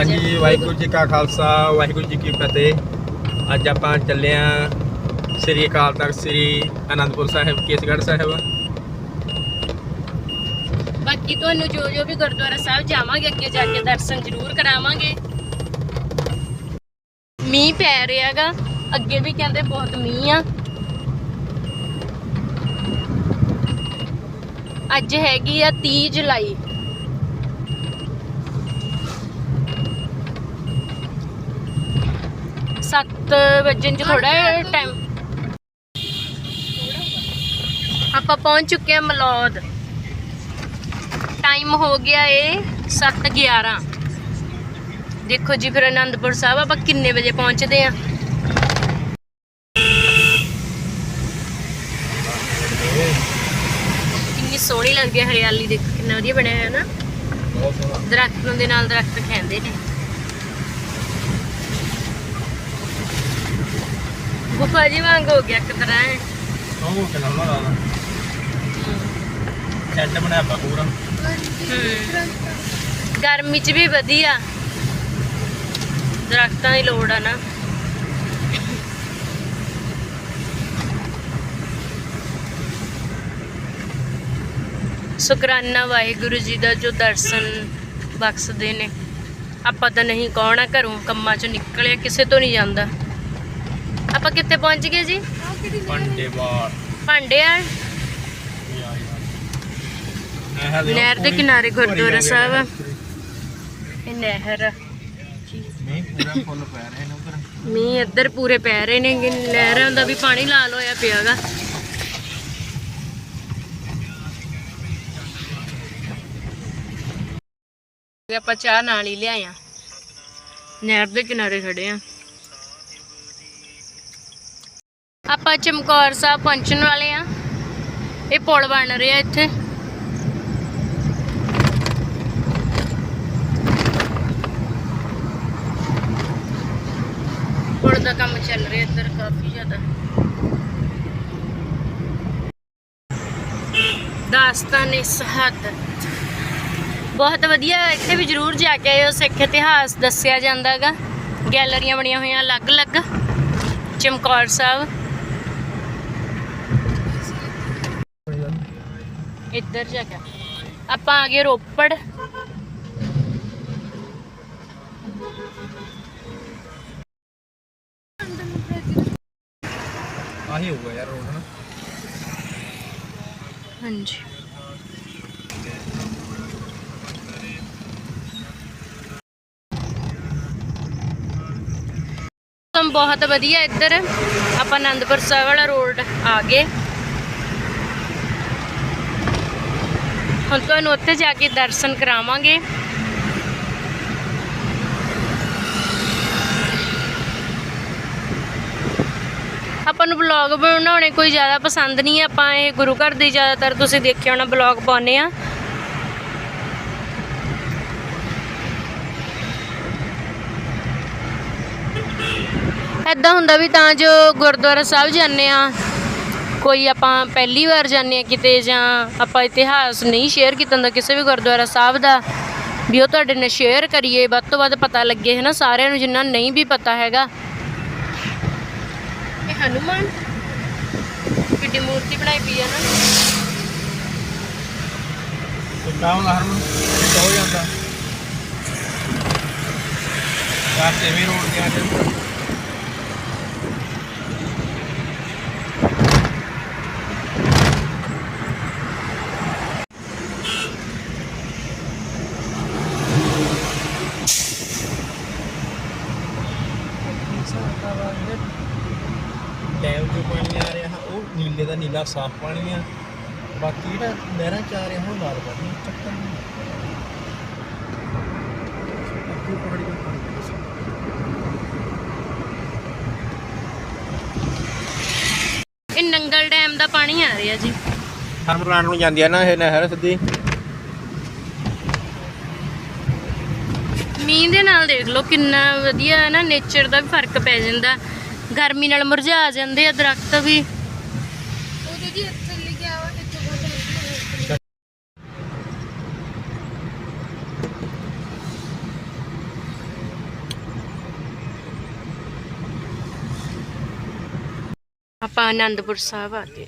ਹਾਂਜੀ, ਵਾਹਿਗੁਰੂ ਜੀ ਕਾ ਖਾਲਸਾ, ਵਾਹਿਗੁਰੂ ਜੀ ਕੀ ਫਤਿਹ। ਅੱਜ ਆਪਾਂ ਚੱਲੇ ਆ ਸ੍ਰੀ ਅਕਾਲ ਤਖਤ, ਸ੍ਰੀ ਅਨੰਦਪੁਰ ਸਾਹਿਬ, ਕੇਸਗੜ੍ਹ ਸਾਹਿਬ। ਬਾਕੀ ਤੁਹਾਨੂੰ ਜੋ ਜੋ ਵੀ ਗੁਰਦੁਆਰਾ ਸਾਹਿਬ ਜਾਵਾਂਗੇ, ਅੱਗੇ ਜਾ ਕੇ ਦਰਸ਼ਨ ਜ਼ਰੂਰ ਕਰਾਵਾਂਗੇ। ਮੀਂਹ ਪੈ ਰਿਹਾਗਾ, ਅੱਗੇ ਵੀ ਕਹਿੰਦੇ ਬਹੁਤ ਮੀਂਹ ਆ। ਅੱਜ ਹੈਗੀ ਆ 30 ਜੁਲਾਈ। ਸੱਤ ਵਜਣ ਚ ਥੋੜਾ ਟਾਈਮ ਆਪਾਂ ਪਹੁੰਚ ਚੁੱਕੇ ਹਾਂ ਮਲੌਦ। ਟਾਈਮ ਹੋ ਗਿਆ ਏ 7:11 ਦੇਖੋ ਜੀ ਫਿਰ ਆਨੰਦਪੁਰ ਸਾਹਿਬ ਆਪਾਂ ਕਿੰਨੇ ਵਜੇ ਪਹੁੰਚਦੇ ਆ ਕਿੰਨੀ ਸੋਹਣੀ ਲੱਗਦੀ ਹੈ ਹਰਿਆਲੀ ਦੇਖੋ ਕਿੰਨਾ ਵਧੀਆ ਬਣਿਆ ਹੈ ਨਾ। ਦਰਖਤਾਂ ਦੇ ਨਾਲ ਦਰਖਤ ਖੈਂਦੇ ਨੇ। ਗੁਫਾ ਜੀ ਵਾਂਗ ਹੋ ਗਿਆ ਇੱਕ ਤਰ੍ਹਾਂ ਹੈ ਉਹ ਕਿੰਨਾ ਸੋਹਣਾ ਲੱਗਦਾ ਸੈੱਟ ਬਣਿਆ ਵਾ ਪੂਰਾ। ਗਰਮੀ 'ਚ ਵੀ ਵਧੀਆ। ਦਰਖਤਾਂ ਦੀ ਲੋੜ ਆ ਨਾ। ਸ਼ੁਕਰਾਨਾ ਵਾਹਿਗੁਰੂ ਜੀ ਦਾ ਜੋ ਦਰਸ਼ਨ ਬਖਸ਼ਦੇ ਨੇ। ਆਪਾਂ ਤਾਂ ਨਹੀਂ ਕੌਣਾ ਘਰੋਂ ਕੰਮਾਂ 'ਚੋਂ ਨਿਕਲਿਆ ਕਿਸੇ ਤੋਂ ਨਹੀਂ ਜਾਂਦਾ। ਆਪਾਂ ਕਿੱਥੇ ਪਹੁੰਚ ਗਏ ਜੀ? ਭਾਂਡੇ ਆ? ਨਹਿਰ ਦੇ ਕਿਨਾਰੇ ਗੁਰਦੁਆਰਾ ਸਾਹਿਬ। ਆ। ਇਹ ਨਹਿਰ ਆ। ਨਹੀਂ ਪੂਰਾ ਫੁੱਲ ਪੈ ਰਿਹਾ ਨੇ ਉਧਰ ਮੀਂਹ ਇੱਧਰ ਪੂਰੇ ਪੈ ਰਹੇ ਨੇ ਕਿ ਨਹਿਰਾਂ ਦਾ ਵੀ ਪਾਣੀ ਲਾਲ ਹੋਇਆ ਪਿਆਗਾ। ਆਪਾਂ ਚਾਹ ਨਾਲ ਹੀ ਲਿਆਇਆ ਨਹਿਰ ਦੇ ਕਿਨਾਰੇ ਖੜੇ ਆ। ਆਪਾਂ ਚਮਕੌਰ ਸਾਹਿਬ ਪਹੁੰਚਣ ਵਾਲੇ ਆ ਇਹ ਪੁਲ ਬਣ ਰਿਹਾ ਇੱਥੇ। ਪੁਲ ਦਾ ਕੰਮ ਚੱਲ ਰਿਹਾ ਇੱਧਰ ਕਾਫੀ ਜ਼ਿਆਦਾ। ਦਾਸਤਾਨ ਸਹਤ ਬਹੁਤ ਵਧੀਆ, ਇੱਥੇ ਵੀ ਜ਼ਰੂਰ ਜਾ ਕੇ ਆਇਓ। ਸਿੱਖ ਇਤਿਹਾਸ ਦੱਸਿਆ ਜਾਂਦਾਗਾ। ਗੈਲਰੀਆਂ ਬਣੀਆਂ ਹੋਈਆਂ ਅਲੱਗ-ਅਲੱਗ। ਚਮਕੌਰ ਸਾਹਿਬ। ਇੱਧਰ ਜਾ ਕੇ। ਆਪਾਂ ਆ ਗਏ ਰੋਪੜ। ਆਹੀ ਹੋਊਗਾ ਯਾਰ ਰੋਡ ਨਾ ਹਾਂਜੀ। ਮੌਸਮ ਬਹੁਤ ਵਧੀਆ ਇੱਧਰ। ਆਪਾਂ ਆਨੰਦਪੁਰ ਸਾਹਿਬ ਵਾਲਾ ਰੋਡ ਆ ਗਏ। ਹੁਣ ਤੁਹਾਨੂੰ ਉੱਥੇ ਜਾ ਕੇ ਦਰਸ਼ਨ ਕਰਾਵਾਂਗੇ। ਆਪਾਂ ਨੂੰ ਬਲੌਗ ਬਣਾਉਣੇ ਕੋਈ ਜ਼ਿਆਦਾ ਪਸੰਦ ਨਹੀਂ ਹੈ ਆਪਾਂ ਇਹ ਗੁਰੂ ਘਰ ਦੇ ਜ਼ਿਆਦਾਤਰ ਤੁਸੀਂ ਦੇਖਿਆ ਹੋਣਾ ਬਲੌਗ ਪਾਉਨੇ ਆ। ਐਦਾਂ ਹੁੰਦਾ ਵੀ ਤਾਂ ਜੋ ਗੁਰਦੁਆਰਾ ਸਾਹਿਬ ਜਾਂਦੇ ਆ। ਕੋਈ ਆਪਾਂ ਪਹਿਲੀ ਵਾਰ ਜਾਂਦੇ ਆ ਕਿਤੇ ਜਾਂ ਆਪਾਂ ਇਤਿਹਾਸ ਨਹੀਂ ਸ਼ੇਅਰ ਕੀਤਾ ਹੁੰਦਾ, ਕਿਸੇ ਵੀ ਗੁਰਦੁਆਰਾ ਸਾਹਿਬ ਦਾ, ਵੀ ਉਹ ਤੁਹਾਡੇ ਨਾਲ ਸ਼ੇਅਰ ਕਰੀਏ, ਵੱਧ ਤੋਂ ਵੱਧ ਪਤਾ ਲੱਗੇ ਹੈ ਨਾ ਸਾਰਿਆਂ ਨੂੰ ਜਿੰਨਾ ਨਹੀਂ ਵੀ ਪਤਾ ਹੈਗਾ। ਇਹ ਹਨੂਮਾਨ ਕਿੱਡੀ ਮੂਰਤੀ ਬਣਾਈ ਪਈ ਆ ਨਾ। ਕਿੱਦਾਂ ਹਰਮਨ ਹੋ ਜਾਂਦਾ? ਯਾਰ ਵੀ ਰੋਡ ਤੇ ਆ ਕੇ ਡੈਮ ਜੋ ਪਾਣੀ ਆ ਰਿਹਾ ਉਹ ਨੀਲਾ ਸਾਫ਼ ਪਾਣੀ ਆ ਬਾਕੀ ਜਿਹੜਾ ਨਹਿਰਾਂ ਚ ਆ ਰਿਹਾ ਉਹ ਲਾਲ ਪਾਣੀ ਚੱਕਰ ਨਹੀਂ। ਅੱਗੇ ਪਹਾੜੀ ਦਾ ਪਾਣੀ ਆ ਬਸ। ਇਹ ਨੰਗਲ ਡੈਮ ਦਾ ਪਾਣੀ ਆ ਰਿਹਾ ਜੀ। ਫਾਰਮ ਪਲਾਂਟ ਨੂੰ ਜਾਂਦੀ ਆ ਨਾ ਇਹ ਨਹਿਰ ਸਿੱਧੀ। ਮੀਂਹ ਦੇ ਨਾਲ ਦੇਖ ਲਓ ਕਿੰਨਾ ਵਧੀਆ ਹੈ ਨਾ ਨੇਚਰ ਦਾ ਵੀ ਫ਼ਰਕ ਪੈ ਜਾਂਦਾ। ਗਰਮੀ ਨਾਲ ਮੁਰਝਾ ਜਾਂਦੇ ਆ ਦਰਖਤ ਵੀ। ਆਪਾਂ ਆਨੰਦਪੁਰ ਸਾਹਿਬ ਆ ਗਏ।